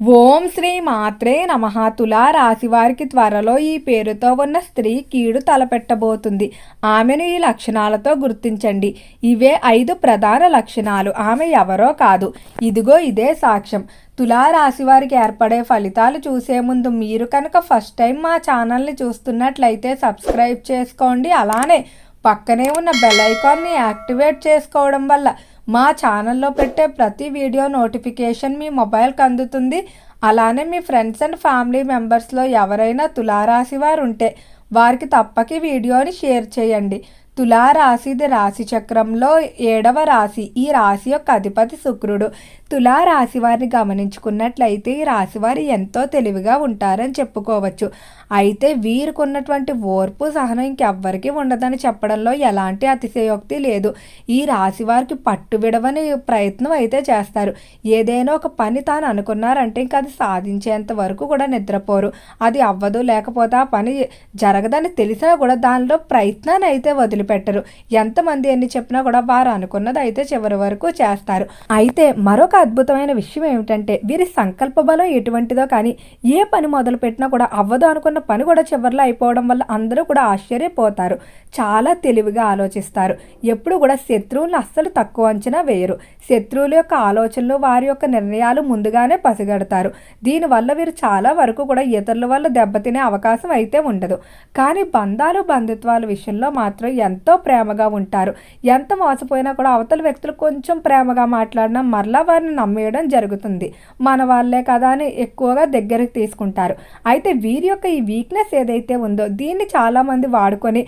ఓం శ్రీ మాత్రే నమ. తులా రాశి వారికి త్వరలో ఈ పేరుతో ఉన్న స్త్రీ కీడు తలపెట్టబోతుంది. ఆమెను ఈ లక్షణాలతో గుర్తించండి. ఇవే ఐదు ప్రధాన లక్షణాలు. ఆమె ఎవరో కాదు. ఇదిగో ఇదే సాక్ష్యం. తులా రాశి వారికి ఏర్పడే ఫలితాలు చూసే ముందు మీరు కనుక ఫస్ట్ టైం మా ఛానల్ని చూస్తున్నట్లయితే సబ్స్క్రైబ్ చేసుకోండి. అలానే పక్కనే ఉన్న బెల్ ఐకాన్ని యాక్టివేట్ చేసుకోవడం వల్ల మా ఛానల్లో పెట్టే ప్రతి వీడియో నోటిఫికేషన్ మీ మొబైల్కి అందుతుంది. అలానే మీ ఫ్రెండ్స్ అండ్ ఫ్యామిలీ మెంబర్స్లో ఎవరైనా తులారాశి వారు ఉంటే వారికి తప్పక వీడియోని షేర్ చేయండి. తులారాశిది రాశి చక్రంలో ఏడవ రాశి. ఈ రాశి యొక్క అధిపతి శుక్రుడు. తులారాశి వారిని గమనించుకున్నట్లయితే ఈ రాశివారు ఎంతో తెలివిగా ఉంటారని చెప్పుకోవచ్చు. అయితే వీరికున్నటువంటి ఓర్పు సహనం ఇంకెవ్వరికి ఉండదని చెప్పడంలో ఎలాంటి అతిశయోక్తి లేదు. ఈ రాశి వారికి పట్టు విడవని ప్రయత్నం అయితే చేస్తారు. ఏదైనా ఒక పని తాను అనుకున్నారంటే ఇంకా అది సాధించేంత వరకు కూడా నిద్రపోరు. అది అవ్వదు లేకపోతే ఆ పని జరగదని తెలిసినా కూడా దానిలో ప్రయత్నాన్ని అయితే వదిలిపెట్టరు. ఎంతమంది ఎన్ని చెప్పినా కూడా వారు అనుకున్నది అయితే చివరి వరకు చేస్తారు. అయితే మరొక అద్భుతమైన విషయం ఏమిటంటే వీరి సంకల్ప బలం ఎటువంటిదో కానీ ఏ పని మొదలు పెట్టినా కూడా అవ్వదు అనుకున్న పని కూడా చివరిలో అయిపోవడం వల్ల అందరూ కూడా ఆశ్చర్యపోతారు. చాలా తెలివిగా ఆలోచిస్తారు. ఎప్పుడు కూడా శత్రువులను అస్సలు తక్కువ అంచనా వేయరు. శత్రువుల యొక్క ఆలోచనలు వారి యొక్క నిర్ణయాలు ముందుగానే పసిగడతారు. దీనివల్ల వీరు చాలా వరకు కూడా ఇతరుల వల్ల దెబ్బతినే అవకాశం అయితే ఉండదు. కానీ బంధాలు బంధుత్వాల విషయంలో మాత్రం ఎంతో ప్రేమగా ఉంటారు. ఎంత మోసపోయినా కూడా అవతల వ్యక్తులు కొంచెం ప్రేమగా మాట్లాడినా మరలా వారిని నమ్మేయడం జరుగుతుంది. మన వాళ్ళే కదా అని ఎక్కువగా దగ్గరకు తీసుకుంటారు. అయితే వీరి యొక్క ఈ వీక్నెస్ ఏదైతే ఉందో దీన్ని చాలామంది వాడుకొని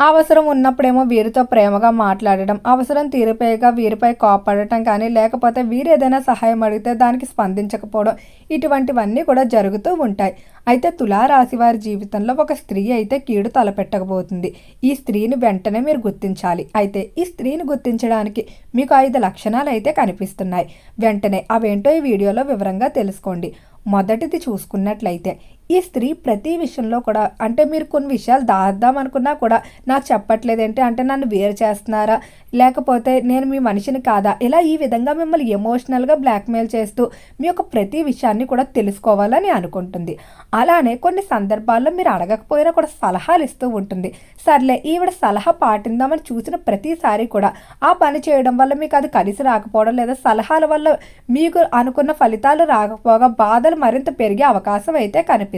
అవసరం ఉన్నప్పుడేమో వీరితో ప్రేమగా మాట్లాడడం అవసరం తీరిపోయాక వీరిపై కోపడటం కానీ లేకపోతే వీరు ఏదైనా సహాయం అడిగితే దానికి స్పందించకపోవడం ఇటువంటివన్నీ కూడా జరుగుతూ ఉంటాయి. అయితే తులారాశి వారి జీవితంలో ఒక స్త్రీ అయితే కీడు తలపెట్టకపోతుంది. ఈ స్త్రీని వెంటనే మీరు గుర్తించాలి. అయితే ఈ స్త్రీని గుర్తించడానికి మీకు ఐదు లక్షణాలు అయితే కనిపిస్తున్నాయి. వెంటనే అవేంటో ఈ వీడియోలో వివరంగా తెలుసుకోండి. మొదటిది చూసుకున్నట్లయితే ఈ స్త్రీ ప్రతి విషయంలో కూడా అంటే మీరు కొన్ని విషయాలు దాద్దాం అనుకున్నా కూడా నాకు చెప్పట్లేదేంటి అంటే నన్ను వేరు చేస్తున్నారా? లేకపోతే నేను మీ మనిషిని కాదా? ఇలా ఈ విధంగా మిమ్మల్ని ఎమోషనల్గా బ్లాక్మెయిల్ చేస్తూ మీ యొక్క ప్రతి విషయాన్ని కూడా తెలుసుకోవాలని అనుకుంటుంది. అలానే కొన్ని సందర్భాల్లో మీరు అడగకపోయినా కూడా సలహాలు ఇస్తూ ఉంటుంది. సర్లే ఈవిడ సలహా పాటిందామని చూసిన ప్రతిసారి కూడా ఆ పని చేయడం వల్ల మీకు అది కలిసి రాకపోవడం లేదా సలహాల వల్ల మీకు అనుకున్న ఫలితాలు రాకపోగా బాధలు మరింత పెరిగే అవకాశం అయితే కనిపిస్తుంది.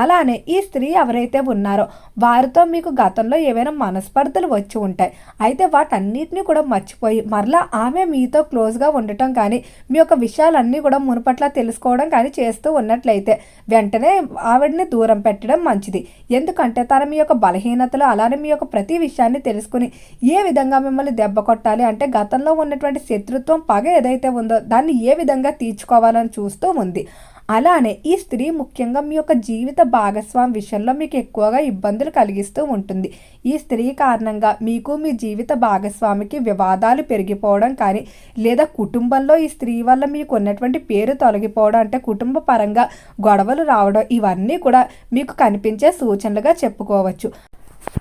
అలానే ఈ స్త్రీ ఎవరైతే ఉన్నారో వారితో మీకు గతంలో ఏవైనా మనస్పర్ధలు వచ్చి ఉంటాయి. అయితే వాటన్నిటిని కూడా మర్చిపోయి మరలా ఆమె మీతో క్లోజ్గా ఉండటం కానీ మీ యొక్క విషయాలన్నీ కూడా మునుపట్ల తెలుసుకోవడం కానీ చేస్తూ ఉన్నట్లయితే వెంటనే ఆవిడని దూరం పెట్టడం మంచిది. ఎందుకంటే తన మీ యొక్క బలహీనతలు అలానే మీ యొక్క ప్రతి విషయాన్ని తెలుసుకుని ఏ విధంగా మిమ్మల్ని దెబ్బ కొట్టాలి అంటే గతంలో ఉన్నటువంటి శత్రుత్వం పగ ఏదైతే ఉందో దాన్ని ఏ విధంగా తీర్చుకోవాలని చూస్తూ ఉంది. అలానే ఈ స్త్రీ ముఖ్యంగా మీ యొక్క జీవిత భాగస్వామి విషయంలో మీకు ఎక్కువగా ఇబ్బందులు కలిగిస్తూ ఉంటుంది. ఈ స్త్రీ కారణంగా మీకు మీ జీవిత భాగస్వామికి వివాదాలు పెరిగిపోవడం కానీ లేదా కుటుంబంలో ఈ స్త్రీ వల్ల మీకు ఉన్నటువంటి పేరు తొలగిపోవడం అంటే కుటుంబ పరంగా గొడవలు రావడం ఇవన్నీ కూడా మీకు కనిపించే సూచనలుగా చెప్పుకోవచ్చు.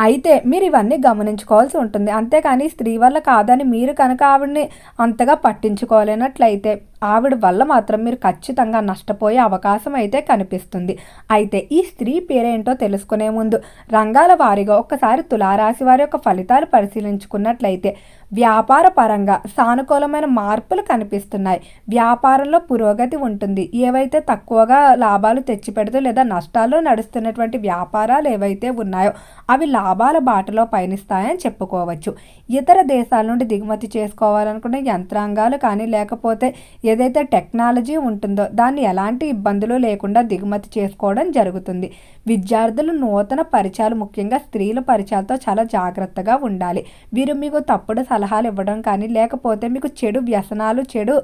అయితే మీరు ఇవన్నీ గమనించుకోవాల్సి ఉంటుంది. అంతేకాని స్త్రీ వల్ల కాదని మీరు కనుక ఆవిడని అంతగా పట్టించుకోలేనట్లయితే ఆవిడ వల్ల మాత్రం మీరు ఖచ్చితంగా నష్టపోయే అవకాశం అయితే కనిపిస్తుంది. అయితే ఈ స్త్రీ పేరేంటో తెలుసుకునే ముందు రంగాల వారిగా ఒక్కసారి తులారాశి వారి యొక్క ఫలితాలు పరిశీలించుకున్నట్లయితే వ్యాపార పరంగా సానుకూలమైన మార్పులు కనిపిస్తున్నాయి. వ్యాపారంలో పురోగతి ఉంటుంది. ఏవైతే తక్కువగా లాభాలు తెచ్చిపెడుతూ లేదా నష్టాల్లో నడుస్తున్నటువంటి వ్యాపారాలు ఏవైతే ఉన్నాయో అవి లాభాల బాటలో పయనిస్తాయని చెప్పుకోవచ్చు. ఇతర దేశాల నుండి దిగుమతి చేసుకోవాలనుకునే యంత్రాంగాలు కానీ లేకపోతే ఏదైతే టెక్నాలజీ ఉంటుందో దాన్ని ఎలాంటి ఇబ్బందులు లేకుండా దిగుమతి చేసుకోవడం జరుగుతుంది. విద్యార్థులు నూతన పరిచయాలు ముఖ్యంగా స్త్రీల పరిచయాలతో చాలా జాగ్రత్తగా ఉండాలి. వీరు మీకు తప్పుడు సలహాలు ఇవ్వడం కానీ లేకపోతే మీకు చెడు వ్యసనాలు చెడు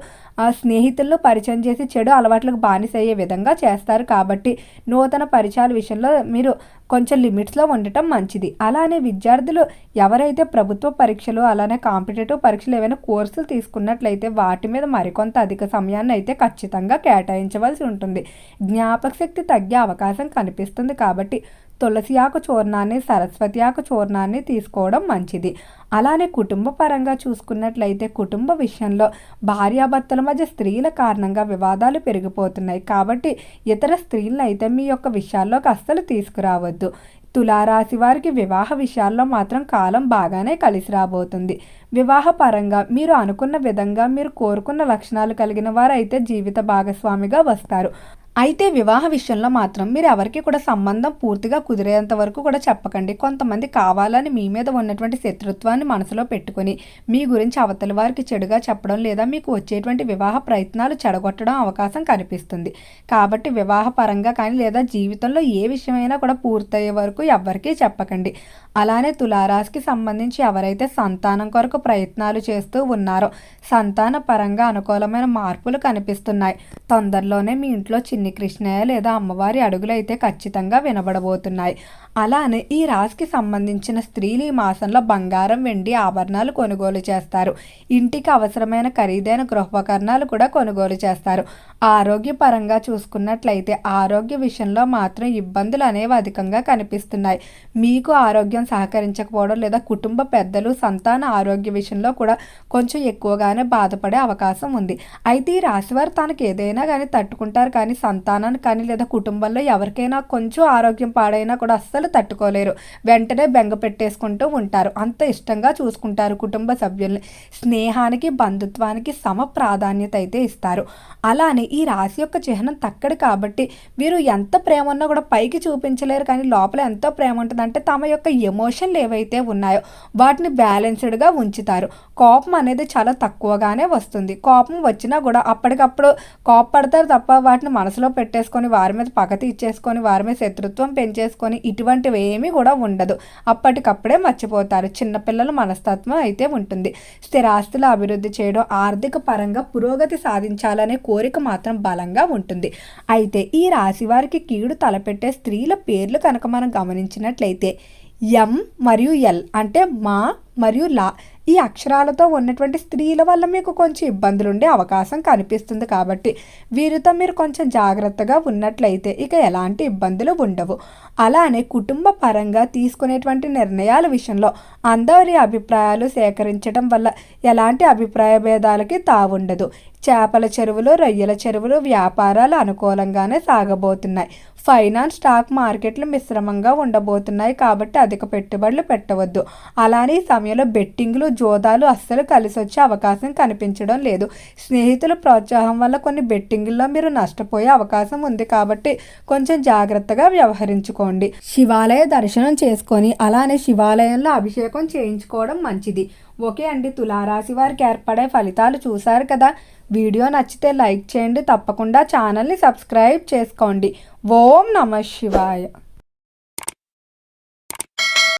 స్నేహితులను పరిచయం చేసి చెడు అలవాట్లకు బానిసయ్యే విధంగా చేస్తారు. కాబట్టి నూతన పరిచయాల విషయంలో మీరు కొంచెం లిమిట్స్లో ఉండటం మంచిది. అలానే విద్యార్థులు ఎవరైతే ప్రభుత్వ పరీక్షలు అలానే కాంపిటేటివ్ పరీక్షలు ఏవైనా కోర్సులు తీసుకున్నట్లయితే వాటి మీద మరికొంత అధిక సమయాన్ని అయితే ఖచ్చితంగా కేటాయించవలసి ఉంటుంది. జ్ఞాపక శక్తి తగ్గే అవకాశం కనిపిస్తుంది కాబట్టి తులసి ఆకు చూర్ణాన్ని సరస్వతి ఆకు చూర్ణాన్ని తీసుకోవడం మంచిది. అలానే కుటుంబ పరంగా చూసుకున్నట్లయితే కుటుంబ విషయంలో భార్యాభర్తల మధ్య స్త్రీల కారణంగా వివాదాలు పెరిగిపోతున్నాయి. కాబట్టి ఇతర స్త్రీలను అయితే మీ యొక్క విషయాల్లోకి అస్సలు తీసుకురావద్దు. తులారాశి వారికి వివాహ విషయాల్లో మాత్రం కాలం బాగానే కలిసి రాబోతుంది. వివాహ పరంగా మీరు అనుకున్న విధంగా మీరు కోరుకున్న లక్షణాలు కలిగిన వారు అయితే జీవిత భాగస్వామిగా వస్తారు. అయితే వివాహ విషయంలో మాత్రం మీరు ఎవరికి కూడా సంబంధం పూర్తిగా కుదిరేంత వరకు కూడా చెప్పకండి. కొంతమంది కావాలని మీ మీద ఉన్నటువంటి శత్రుత్వాన్ని మనసులో పెట్టుకొని మీ గురించి అవతలి వారికి చెడుగా చెప్పడం లేదా మీకు వచ్చేటువంటి వివాహ ప్రయత్నాలు చెడగొట్టడం అవకాశం కనిపిస్తుంది. కాబట్టి వివాహ పరంగా కానీ లేదా జీవితంలో ఏ విషయమైనా కూడా పూర్తయ్యే వరకు ఎవ్వరికీ చెప్పకండి. అలానే తులారాశికి సంబంధించి ఎవరైతే సంతానం కొరకు ప్రయత్నాలు చేస్తూ ఉన్నారో సంతాన పరంగా అనుకూలమైన మార్పులు కనిపిస్తున్నాయి. తొందరలోనే మీ ఇంట్లో చిన్న కృష్ణయ్య లేదా అమ్మవారి అడుగులు అయితే ఖచ్చితంగా వినబడబోతున్నాయి. అలానే ఈ రాశికి సంబంధించిన స్త్రీలు ఈ మాసంలో బంగారం వెండి ఆభరణాలు కొనుగోలు చేస్తారు. ఇంటికి అవసరమైన ఖరీదైన గృహోపకరణాలు కూడా కొనుగోలు చేస్తారు. ఆరోగ్యపరంగా చూసుకున్నట్లయితే ఆరోగ్య విషయంలో మాత్రం ఇబ్బందులు అనేవి అధికంగా కనిపిస్తున్నాయి. మీకు ఆరోగ్యం సహకరించకపోవడం లేదా కుటుంబ పెద్దలు సంతాన ఆరోగ్య విషయంలో కూడా కొంచెం ఎక్కువగానే బాధపడే అవకాశం ఉంది. అయితే ఈ రాశివారు తనకు ఏదైనా కానీ తట్టుకుంటారు కానీ సంతానాన్ని కానీ లేదా కుటుంబంలో ఎవరికైనా కొంచెం ఆరోగ్యం పాడైనా కూడా అస్సలు తట్టుకోలేరు. వెంటనే బెంగ పెట్టేసుకుంటూ ఉంటారు. అంత ఇష్టంగా చూసుకుంటారు కుటుంబ సభ్యుల్ని. స్నేహానికి బంధుత్వానికి సమ ప్రాధాన్యత అయితే ఇస్తారు. అలానే ఈ రాశి యొక్క చిహ్నం తక్కడు కాబట్టి వీరు ఎంత ప్రేమ ఉన్నా కూడా పైకి చూపించలేరు కానీ లోపల ఎంతో ప్రేమ ఉంటుందంటే తమ యొక్క ఎమోషన్లు ఏవైతే ఉన్నాయో వాటిని బ్యాలెన్స్డ్గా ఉంచుతారు. కోపం అనేది చాలా తక్కువగానే వస్తుంది. కోపం వచ్చినా కూడా అప్పటికప్పుడు కోపపడతారు తప్ప వాటిని మనసులో పెట్టేసుకొని వారి మీద పగ తీర్చేసుకొని వారి మీద శత్రుత్వం పెంచేసుకొని ఇటువంటివి ఏమీ కూడా ఉండదు. అప్పటికప్పుడే మర్చిపోతారు. చిన్నపిల్లల మనస్తత్వం అయితే ఉంటుంది. స్థిరాస్తుల అభివృద్ధి చేయడం ఆర్థిక పరంగా పురోగతి సాధించాలనే కోరిక మాత్రం బలంగా ఉంటుంది. అయితే ఈ రాశి వారికి కీడు తలపెట్టే స్త్రీల పేర్లు కనుక మనం గమనించినట్లయితే ఎం మరియు ఎల్ అంటే మా మరియు లా. ఈ అక్షరాలతో ఉన్నటువంటి స్త్రీల వల్ల మీకు కొంచెం ఇబ్బందులు ఉండే అవకాశం కనిపిస్తుంది కాబట్టి వీరితో మీరు కొంచెం జాగ్రత్తగా ఉన్నట్లయితే ఇక ఎలాంటి ఇబ్బందులు ఉండవు. అలానే కుటుంబ పరంగా తీసుకునేటువంటి నిర్ణయాల విషయంలో అందరి అభిప్రాయాలు సేకరించడం వల్ల ఎలాంటి అభిప్రాయ భేదాలకి తావుండదు. చేపల చెరువులు రొయ్యల చెరువులు వ్యాపారాలు అనుకూలంగానే సాగబోతున్నాయి. ఫైనాన్స్ స్టాక్ మార్కెట్లు మిశ్రమంగా ఉండబోతున్నాయి కాబట్టి అధిక పెట్టుబడులు పెట్టవద్దు. అలానే ఈ సమయంలో బెట్టింగ్లు జోదాలు అస్సలు కలిసి వచ్చే అవకాశం కనిపించడం లేదు. స్నేహితుల ప్రోత్సాహం వల్ల కొన్ని బెట్టింగుల్లో మీరు నష్టపోయే అవకాశం ఉంది కాబట్టి కొంచెం జాగ్రత్తగా వ్యవహరించుకోండి. శివాలయ దర్శనం చేసుకొని అలానే శివాలయంలో అభిషేకం చేయించుకోవడం మంచిది. ఓకే అండి. తులారాశి వారికి ఏర్పడే ఫలితాలు చూశారు కదా. వీడియో నచ్చితే లైక్ చేయండి. తప్పకుండా ఛానల్ని సబ్స్క్రైబ్ చేసుకోండి. ఓం నమ శివాయ.